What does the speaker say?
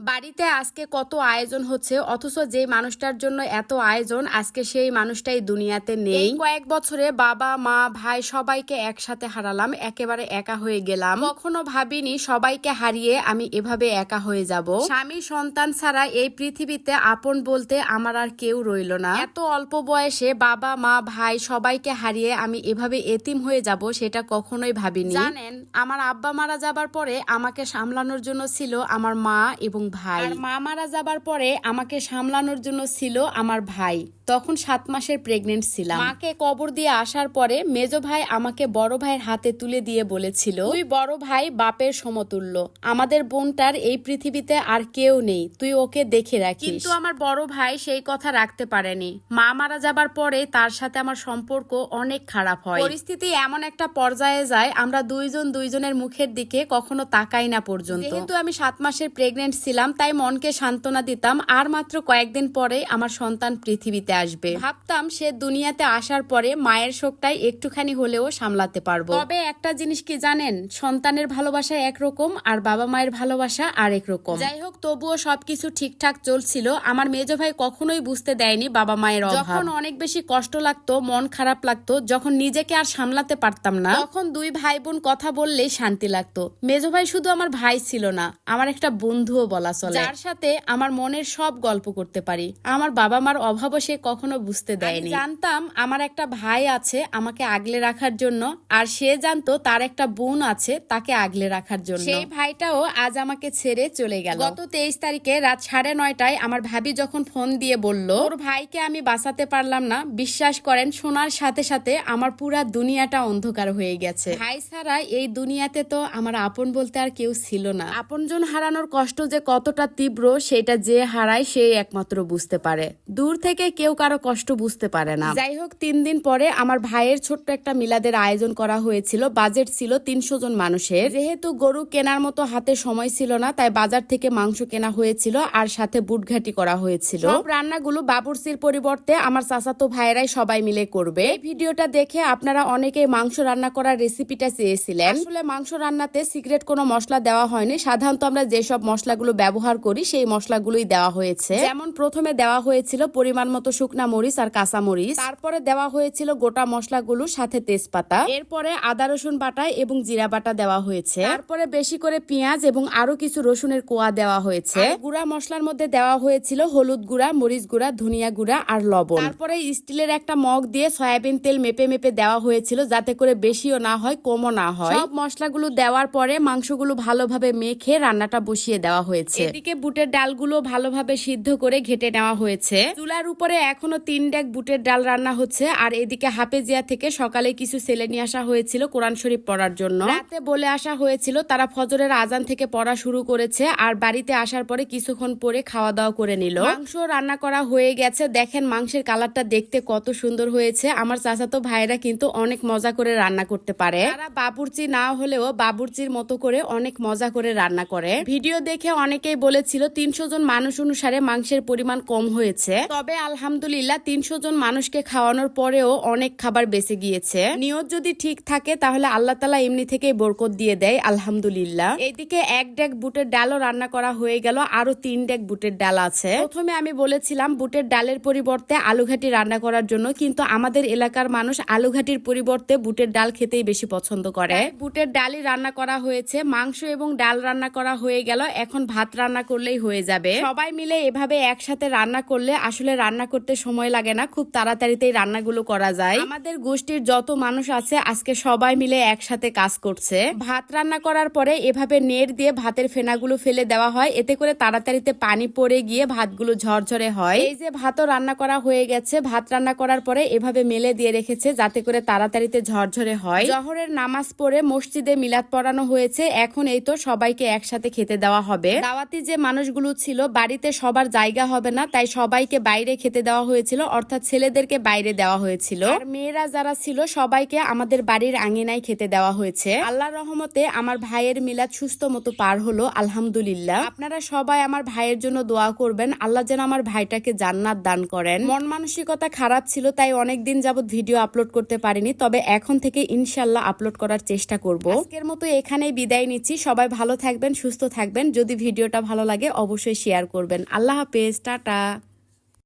বাড়িতে আজকে কত আয়োজন হচ্ছে? অথচ যে মানুষটার জন্য এত আয়োজন আজকে সেই মানুষটাই দুনিয়াতে নেই। কয়েক বছরে বাবা মা ভাই সবাইকে একসাথে হারালাম একেবারে একা হয়ে গেলাম। কখনো ভাবিনি সবাইকে হারিয়ে আমি এভাবে একা হয়ে যাব। স্বামী সন্তান ছাড়া এই পৃথিবীতে আপন বলতে আমার আর কেউ রইল না। এত অল্প বয়সে বাবা মা ভাই সবাইকে হারিয়ে আমি এভাবে এতিম হয়ে যাব সেটা কখনোই ভাবিনি। জানেন আমার আব্বা মারা যাবার পরে আমাকে সামলানোর জন্য ছিল আমার মা এবং ভাই। মা মারা যাবার পরে আমাকে সামলানোর জন্য ছিল আমার ভাই। তখন সাত মাসের প্রেগনেন্ট ছিলাম। মাকে কবর দিয়ে আসার পরে মেজো ভাই আমাকে বড় ভাইয়ের হাতে তুলে দিয়ে বলেছিল তুই বড় ভাই বাপের সমতুল্য। আমাদের বোনটার এই পৃথিবীতে আর কেউ নেই। তুই ওকে দেখে রাখিস। কিন্তু আমার বড় ভাই সেই কথা রাখতে পারেনি। মা মারা যাবার পরে তার সাথে আমার সম্পর্ক অনেক খারাপ হয়। পরিস্থিতি এমন একটা পর্যায়ে যায় আমরা দুইজন দুইজনের মুখের দিকে কখনো তাকাই না পর্যন্ত। কিন্তু আমি সাত মাসের প্রেগনেন্ট ছিলাম তাই মনকে সান্ত্বনা দিতাম। আর মাত্র কয়েকদিন পরে আমার সন্তান পৃথিবীতে আসবে। ভাবতাম সে দুনিয়াতে আসার পরে মায়ের শোকটাই একটুখানি হলেও সামলাতে পারব। তবে একটা জিনিস কি জানেন? সন্তানের ভালোবাসা একরকম আর বাবা মায়ের ভালোবাসা আরেক রকম। যাই হোক তবুও সবকিছু ঠিকঠাক চলছিল। আমার মেজো ভাই কখনোই বুঝতে দেয়নি বাবা মায়ের অভাব। যখন অনেক বেশি কষ্ট লাগতো মন খারাপ লাগতো যখন নিজেকে আর সামলাতে পারতাম না তখন দুই ভাই বোন কথা বললেই শান্তি লাগতো। মেজো ভাই শুধু আমার ভাই ছিল না আমার একটা বন্ধুও বলা চলে। যার সাথে আমার মনের সব গল্প করতে পারি। আমার বাবা মার অভাবও সে কখনো বুঝতে দেয়নি। জানতাম আমার একটা ভাই আছে আমাকে আগলে রাখার জন্য আর সে জানতো তার একটা বোন আছে তাকে আগলে রাখার জন্য। সেই ভাইটাও আজ আমাকে ছেড়ে চলে গেল। গত তেইশ তারিখে রাত সাড়ে নয়টায় আমার ভাবি যখন ফোন দিয়ে বলল ওর ভাইকে আমি বাঁচাতে পারলাম না। বিশ্বাস করেন শোনার সাথে সাথে আমার পুরা দুনিয়াটা অন্ধকার হয়ে গেছে। ভাই ছাড়া এই দুনিয়াতে তো আমার আপন বলতে আর কেউ ছিল না। আপনজন হারানোর কষ্ট যে কতটা তীব্র সেটা যে হারায় সেই একমাত্র বুঝতে পারে। দূর থেকে কেউ কারও কষ্ট বুঝতে পারে না। যাই হোক তিন দিন পরে আমার ভাইয়ের ছোট্ট একটা মিলাদের আয়োজন করা হয়েছিল। বাজেট ছিল তিনশো জন মানুষের। যেহেতু গরু কেনার মতো হাতে সময় ছিল না, তাই বাজার থেকে মাংস কেনা হয়েছিল আর সাথে বুটঘাটি করা হয়েছিল। রান্নাগুলো বাবুরসির পরিবর্তে আমার চাচাতো ভাইয়েরাই সবাই মিলে করবে। এই ভিডিওটা দেখে আপনারা অনেকেই মাংস রান্না করার রেসিপিটা চেয়েছিলেন। আসলে মাংস রান্নাতে সিক্রেট কোনো মশলা দেওয়া হয়নি। সাধারণত আমরা যেসব মশলাগুলো ব্যবহার করি, সেই মশলাগুলোই দেওয়া হয়েছে। যেমন প্রথমে দেওয়া হয়েছিল পরিমাণ মতো শুকনা মরিচ আর কাঁচা মরিচ। তারপরে দেওয়া হয়েছিল গোটা মশলাগুলো সাথে তেজপাতা। এরপরে আদা, রসুন বাটা এবং জিরা বাটা দেওয়া হয়েছে। তারপরে বেশি করে পেঁয়াজ এবং আরও কিছু রসুনের কোয়া দেওয়া হয়েছে। গুঁড়া মশলার মধ্যে দেওয়া হয়েছিল হলুদ গুঁড়া, মরিচ গুঁড়া, ধনিয়া গুঁড়া আর লবণ। তারপরে স্টিলের একটা মগ দিয়ে সয়াবিন তেল মেপে মেপে দেওয়া হয়েছিল যাতে করে বেশিও না হয়, কমও না হয়। সব মশলাগুলো দেওয়ার পরে মাংসগুলো ভালোভাবে মেখে রান্নাটা বসিয়ে দেওয়া হয়েছে। এদিকে বুটের ডালগুলো ভালোভাবে সিদ্ধ করে ঘেটে নেওয়া হয়েছে। চুলার উপরে এখনও তিন ডেক বুটের ডাল রান্না হচ্ছে, আর এদিকে হাফেজিয়া থেকে সকালে কিছু ছেলে নিয়ে আসা হয়েছিল কোরআন শরীফ পড়ার জন্য। রাতে বলে আসা হয়েছিল তারা ফজরের আজান থেকে পড়া শুরু করেছে, আর বাড়িতে আসার পরে কিছুক্ষণ পরে খাওয়া দাওয়া করে নিল। মাংস রান্না করা হয়ে গেছে, দেখেন মাংসের কালারটা দেখতে কত সুন্দর হয়েছে। আমার চাচাতো ভাইরা কিন্তু অনেক মজা করে রান্না করতে পারে। তারা বাবুর্চি না হলেও বাবুর্চির মতো করে অনেক মজা করে রান্না করে। ভিডিও দেখে অনেকেই বলেছিল, তিনশো জন মানুষ অনুসারে মাংসের পরিমাণ কম হয়েছে। তবে আলহামদুলিল্লাহ তিনশো জন মানুষকে খাওয়ানোর পরেও অনেক খাবার বেঁচে গিয়েছে। নিয়ত যদি ঠিক থাকে, তাহলে আল্লাহ তালা এমনি থেকেই বরকত দিয়ে দেয়, আলহামদুলিল্লাহ। এদিকে এক ডেক বুটের ডালও রান্না করা হয়ে গেল আরও তিন ডেক বুটের ডাল আছে। প্রথমে আমি বলেছিলাম, বুটের ডালের পরিবর্তে আলুঘাটি রান্না করার জন্য, কিন্তু আমাদের এলাকার মানুষ আলুঘাটির পরিবর্তে বুটের ডাল খেতেই বেশি পছন্দ করে। বুটের ডালই রান্না করা হয়েছে, মাংস এবং ডাল রান্না করা হয়ে গেল, এখন ভাত রান্না করলেই হয়ে যাবে। সবাই মিলে এভাবে একসাথে রান্না করলে আসলে রান্না করতে সময় লাগে না, খুব তাড়াতাড়িতেই রান্নাগুলো করা যায়। আমাদের গোষ্ঠীর যত মানুষ আছে, আজকে সবাই মিলে একসাথে কাজ করছে। ভাত রান্না করার পরে এভাবে নেট দিয়ে ভাতের ফেনাগুলো ফেলে দেওয়া হয়। এতে করে তাড়াতাড়িতে পানি পড়ে গিয়ে ভাতগুলো ঝরঝরে হয়। এই যে ভাতও রান্না করা হয়ে গেছে। ভাত রান্না করার পরে এভাবে মেলে দিয়ে রেখেছে যাতে করে তাড়াতাড়িতে ঝরঝরে হয়। জহরের নামাজ পড়ে মসজিদে মিলাদ পড়ানো হয়েছে। এখন এই তো সবাইকে একসাথে খেতে দেওয়া হবে। দাওয়াতি যে মানুষগুলো ছিল, বাড়িতে সবার জায়গা হবে না, তাই সবাইকে বাইরে খেতে দেওয়া দেওয়া হয়েছিল অর্থাৎ ছেলেদেরকে বাইরে দেওয়া হয়েছিল। আর মেয়েরা যারা ছিল সবাইকে আমাদের বাড়ির আঙিনায় খেতে দেওয়া হয়েছে। আল্লাহর রহমতে আমার ভাইয়ের মিলাদ সুস্থ মতো পার হলো আলহামদুলিল্লাহ। আপনারা সবাই আমার ভাইয়ের জন্য দোয়া করবেন আল্লাহ যেন আমার ভাইটাকে জান্নাত দান করেন। মন মানসিকতা খারাপ ছিল তাই অনেক দিন যাবত ভিডিও আপলোড করতে পারিনি তবে এখন থেকে ইনশাল্লাহ আপলোড করার চেষ্টা করব। আজকের মতো এখানেই বিদায় নিচ্ছি সবাই ভালো থাকবেন সুস্থ থাকবেন। যদি ভিডিওটা ভালো লাগে অবশ্যই শেয়ার করবেন। আল্লাহ হাফেজ টাটা।